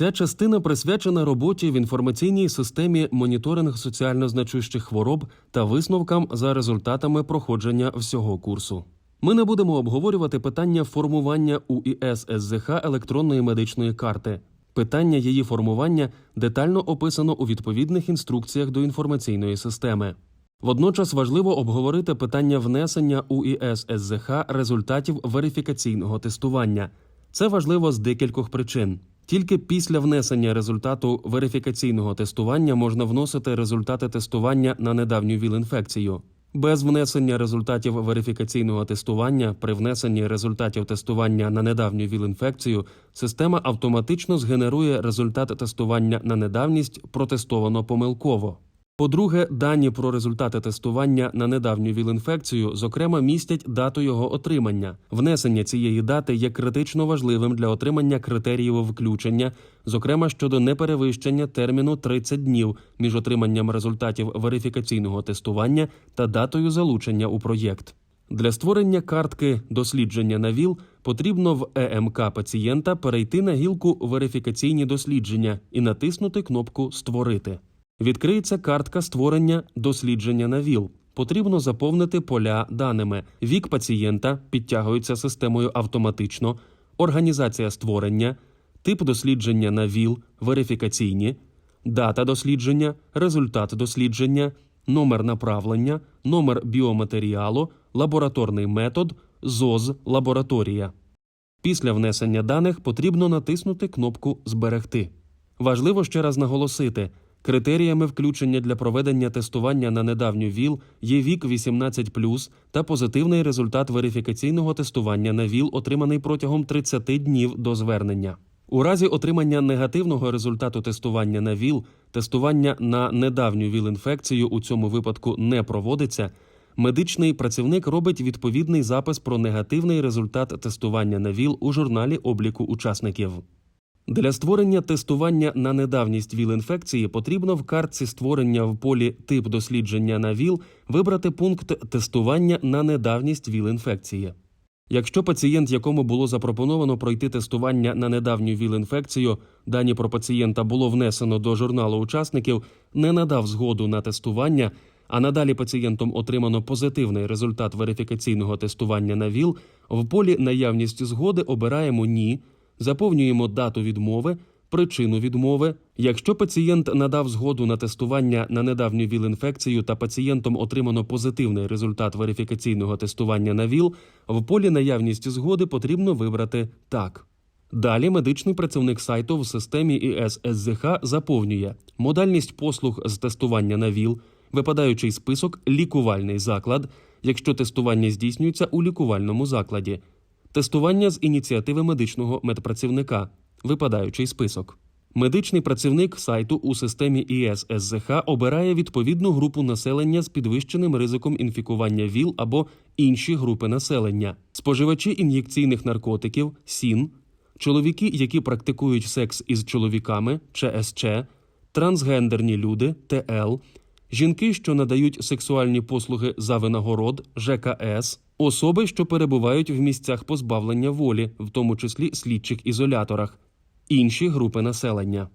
Ця частина присвячена роботі в інформаційній системі моніторинг соціально значущих хвороб та висновкам за результатами проходження всього курсу. Ми не будемо обговорювати питання формування УІС СЗХ електронної медичної карти. Питання її формування детально описано у відповідних інструкціях до інформаційної системи. Водночас важливо обговорити питання внесення у ІС СЗХ результатів верифікаційного тестування. Це важливо з декількох причин. Тільки після внесення результату верифікаційного тестування можна вносити результати тестування на недавню ВІЛ-інфекцію. Без внесення результатів верифікаційного тестування при внесенні результатів тестування на недавню ВІЛ-інфекцію система автоматично згенерує результат тестування на недавність протестовано помилково. По-друге, дані про результати тестування на недавню ВІЛ-інфекцію, зокрема, містять дату його отримання. Внесення цієї дати є критично важливим для отримання критеріїв включення, зокрема щодо неперевищення терміну 30 днів між отриманням результатів верифікаційного тестування та датою залучення у проєкт. Для створення картки дослідження на ВІЛ потрібно в ЕМК пацієнта перейти на гілку Верифікаційні дослідження і натиснути кнопку Створити. Відкриється картка створення дослідження на ВІЛ. Потрібно заповнити поля даними. Вік пацієнта підтягується системою автоматично, організація створення, тип дослідження на ВІЛ, верифікаційні, дата дослідження, результат дослідження, номер направлення, номер біоматеріалу, лабораторний метод, ЗОЗ лабораторія. Після внесення даних потрібно натиснути кнопку Зберегти. Важливо ще раз наголосити: критеріями включення для проведення тестування на недавню ВІЛ є вік 18 та позитивний результат верифікаційного тестування на ВІЛ, отриманий протягом 30 днів до звернення. У разі отримання негативного результату тестування на ВІЛ, тестування на недавню ВІЛ-інфекцію у цьому випадку не проводиться. Медичний працівник робить відповідний запис про негативний результат тестування на ВІЛ у журналі обліку учасників. Для створення тестування на недавність ВІЛ-інфекції потрібно в картці створення в полі тип дослідження на ВІЛ вибрати пункт тестування на недавність ВІЛ-інфекції. Якщо пацієнт, якому було запропоновано пройти тестування на недавню ВІЛ-інфекцію, дані про пацієнта було внесено до журналу учасників, не надав згоду на тестування, а надалі пацієнтом отримано позитивний результат верифікаційного тестування на ВІЛ, в полі наявність згоди обираємо ні, заповнюємо дату відмови, причину відмови. Якщо пацієнт надав згоду на тестування на недавню ВІЛ-інфекцію та пацієнтом отримано позитивний результат верифікаційного тестування на ВІЛ, в полі наявність згоди потрібно вибрати так. Далі медичний працівник сайту в системі ІС заповнює модальність послуг з тестування на ВІЛ, випадаючий список лікувальний заклад, якщо тестування здійснюється у лікувальному закладі, тестування з ініціативи медичного медпрацівника, випадаючий список. Медичний працівник сайту у системі ІС СЗХ обирає відповідну групу населення з підвищеним ризиком інфікування ВІЛ або інші групи населення, споживачі ін'єкційних наркотиків, СІН, чоловіки, які практикують секс із чоловіками, ЧСЧ, трансгендерні люди, ТЛ, жінки, що надають сексуальні послуги за винагород, ЖКС, особи, що перебувають в місцях позбавлення волі, в тому числі слідчих ізоляторах, інші групи населення.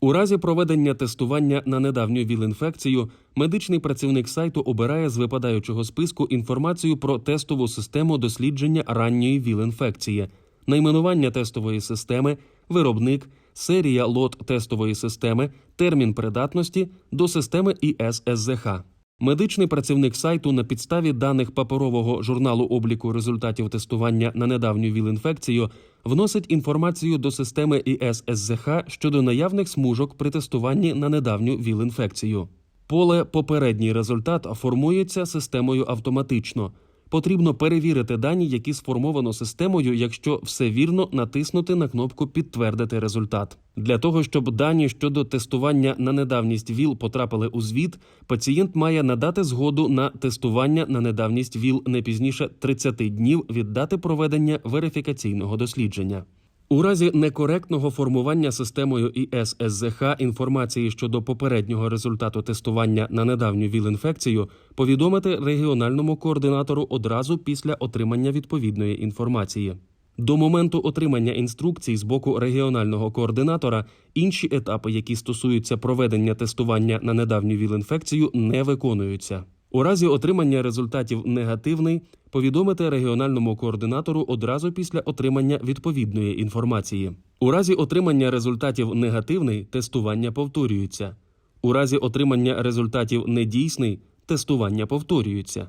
У разі проведення тестування на недавню ВІЛ-інфекцію медичний працівник сайту обирає з випадаючого списку інформацію про тестову систему дослідження ранньої ВІЛ-інфекції, найменування тестової системи, виробник, серія лот тестової системи, термін придатності до системи ІС-СЗХ. Медичний працівник сайту на підставі даних паперового журналу обліку результатів тестування на недавню ВІЛ-інфекцію вносить інформацію до системи ІС-СЗХ щодо наявних смужок при тестуванні на недавню ВІЛ-інфекцію. Поле попередній результат формується системою автоматично. Потрібно перевірити дані, які сформовано системою, якщо все вірно натиснути на кнопку Підтвердити результат. Для того щоб дані щодо тестування на недавність ВІЛ потрапили у звіт, пацієнт має надати згоду на тестування на недавність ВІЛ не пізніше 30 днів від дати проведення верифікаційного дослідження. У разі некоректного формування системою ІС СЗХ інформації щодо попереднього результату тестування на недавню ВІЛ-інфекцію повідомити регіональному координатору одразу після отримання відповідної інформації. До моменту отримання інструкцій з боку регіонального координатора інші етапи, які стосуються проведення тестування на недавню ВІЛ-інфекцію, не виконуються. У разі отримання результатів негативний повідомити регіональному координатору одразу після отримання відповідної інформації. У разі отримання результатів негативний тестування повторюється. У разі отримання результатів недійсний тестування повторюється.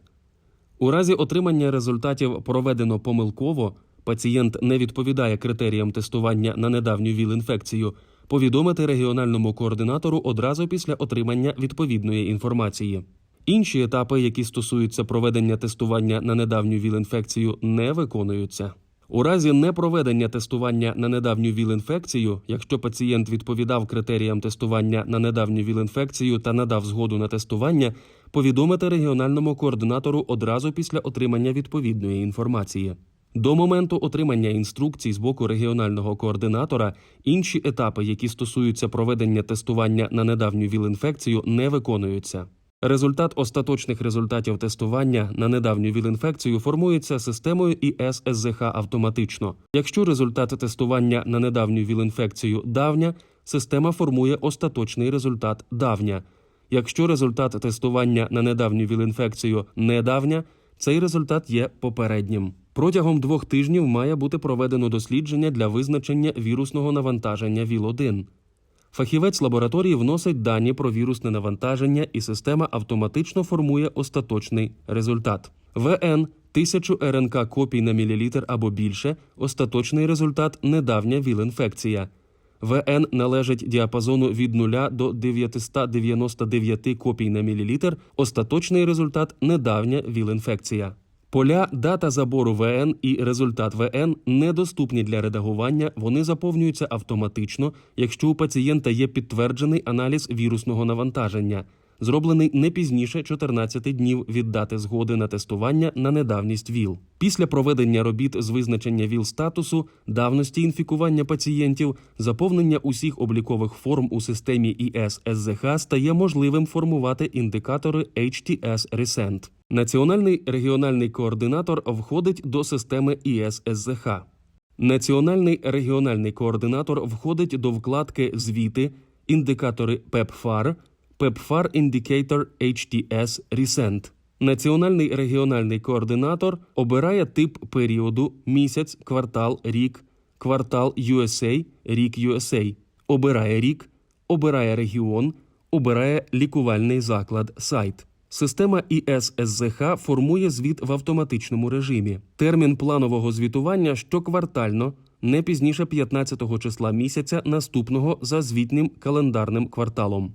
У разі отримання результатів проведено помилково, пацієнт не відповідає критеріям тестування на недавню ВІЛ-інфекцію, повідомити регіональному координатору одразу після отримання відповідної інформації. Інші етапи, які стосуються проведення тестування на недавню ВІЛ-інфекцію, не виконуються. У разі непроведення тестування на недавню ВІЛ-інфекцію, якщо пацієнт відповідав критеріям тестування на недавню ВІЛ-інфекцію та надав згоду на тестування, повідомити регіональному координатору одразу після отримання відповідної інформації. До моменту отримання інструкцій з боку регіонального координатора інші етапи, які стосуються проведення тестування на недавню ВІЛ-інфекцію, не виконуються. Результат остаточних результатів тестування на недавню ВІЛ-інфекцію формується системою ІС-СЗХ автоматично. Якщо результат тестування на недавню ВІЛ-інфекцію давня, система формує остаточний результат давня. Якщо результат тестування на недавню ВІЛ-інфекцію недавня, цей результат є попереднім. Протягом двох тижнів має бути проведено дослідження для визначення вірусного навантаження ВІЛ-1. Фахівець лабораторії вносить дані про вірусне навантаження, і система автоматично формує остаточний результат. ВН 1000 РНК копій на мілілітр або більше. Остаточний результат недавня ВІЛ-інфекція. ВН належить діапазону від 0 до 999 копій на мілілітр. Остаточний результат недавня ВІЛ-інфекція. Поля дата забору ВН і результат ВН недоступні для редагування, вони заповнюються автоматично, якщо у пацієнта є підтверджений аналіз вірусного навантаження, зроблений не пізніше 14 днів від дати згоди на тестування на недавність ВІЛ. Після проведення робіт з визначення ВІЛ-статусу, давності інфікування пацієнтів, заповнення усіх облікових форм у системі ІС-СЗХ стає можливим формувати індикатори HTS Recent. Національний регіональний координатор входить до системи ІС-СЗХ. Національний регіональний координатор входить до вкладки Звіти, індикатори PEPFAR, PEPFAR Indicator HTS Recent. Національний регіональний координатор обирає тип періоду, місяць, квартал, рік, квартал USA, рік USA, обирає рік, обирає регіон, обирає лікувальний заклад сайт. Система ІС-СЗХ формує звіт в автоматичному режимі. Термін планового звітування щоквартально, не пізніше 15 числа місяця наступного за звітним календарним кварталом.